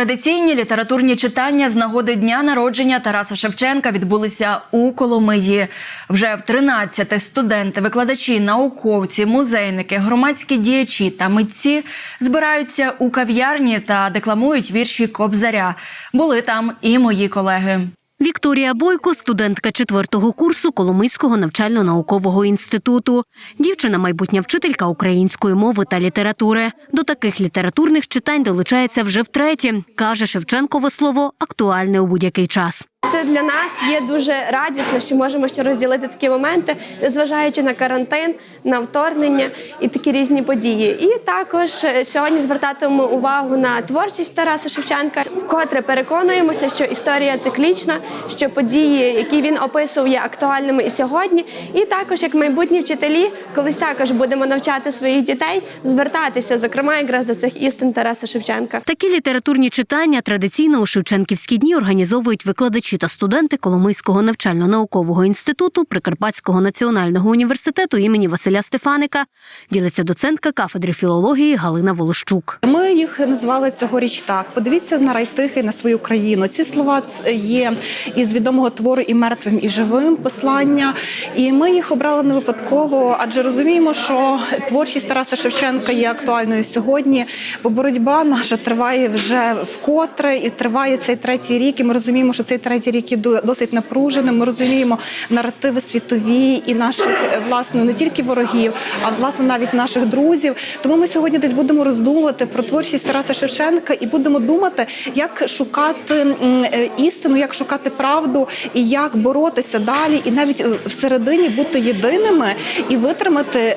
Традиційні літературні читання з нагоди дня народження Тараса Шевченка відбулися у Коломиї. Вже в 13 студенти, викладачі, науковці, музейники, громадські діячі та митці збираються у кав'ярні та декламують вірші Кобзаря. Були там і мої колеги. Вікторія Бойко, студентка четвертого курсу Коломийського навчально-наукового інституту. Дівчина майбутня вчителька української мови та літератури. До таких літературних читань долучається вже втретє. Каже Шевченкове слово актуальне у будь-який час. Це для нас є дуже радісно, що можемо ще розділити такі моменти, незважаючи на карантин, на вторгнення і такі різні події. І також е, сьогодні звертатимемо увагу на творчість Тараса Шевченка. Вкотре переконуємося, що історія циклічна, що події, які він описував, є актуальними і сьогодні. І також, як майбутні вчителі, колись також будемо навчати своїх дітей звертатися, зокрема, якраз до цих істин Тараса Шевченка. Такі літературні читання традиційно у Шевченківські дні організовують викладачі та студенти Коломийського навчально-наукового інституту Прикарпатського національного університету імені Василя Стефаника. Ділиться доцентка кафедри філології Галина Волощук. Ми їх назвали цьогоріч так. Подивіться на райтихи на свою країну. Ці слова є із відомого твору і мертвим, і живим послання. І ми їх обрали не випадково, адже розуміємо, що творчість Тараса Шевченка є актуальною сьогодні, бо боротьба наша триває вже вкотре і триває цей третій рік. І ми розуміємо, що цей третій рік є до- досить напруженим. Ми розуміємо наративи світові і наших е, власне не тільки ворогів, а власне навіть наших друзів. Тому ми сьогодні десь будемо роздумувати про творчість Тараса Шевченка і будемо думати, як шукати е, істину, як шукати правду і як боротися далі, і навіть е, всередині бути єдиними і витримати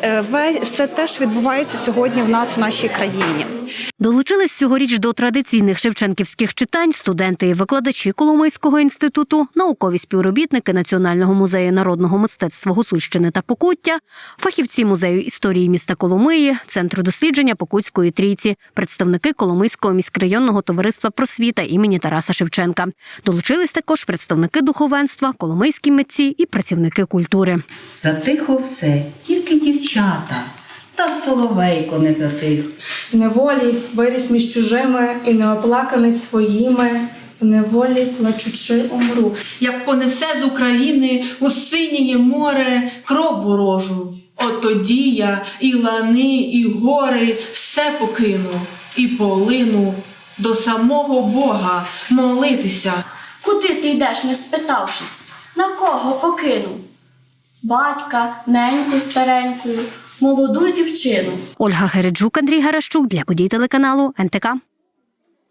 все те, що відбувається сьогодні в нас в нашій країні. Долучились цьогоріч до традиційних шевченківських читань студенти і викладачі Коломийського інституту, наукові співробітники Національного музею народного мистецтва Гусульщини та Покуття, фахівці музею історії міста Коломиї, центру дослідження Покутської трійці, представники Коломийського міськрайонного товариства просвіта імені Тараса Шевченка. Долучились також представники духовенства, коломийські митці і працівники культури. Затихло все, тільки дівчата, та соловейко не затих. В неволі виріс між чужими і неоплаканий своїми, в неволі плачучи умру. як понесе з України у синіє море кров ворожу. От тоді я і лани, і гори все покину, і полину до самого Бога молитися. Куди ти йдеш, не спитавшись? На кого покинув? Батька, неньку старенькою, молоду дівчину. Ольга Гереджук, Андрій Гаращук для подій телеканалу НТК.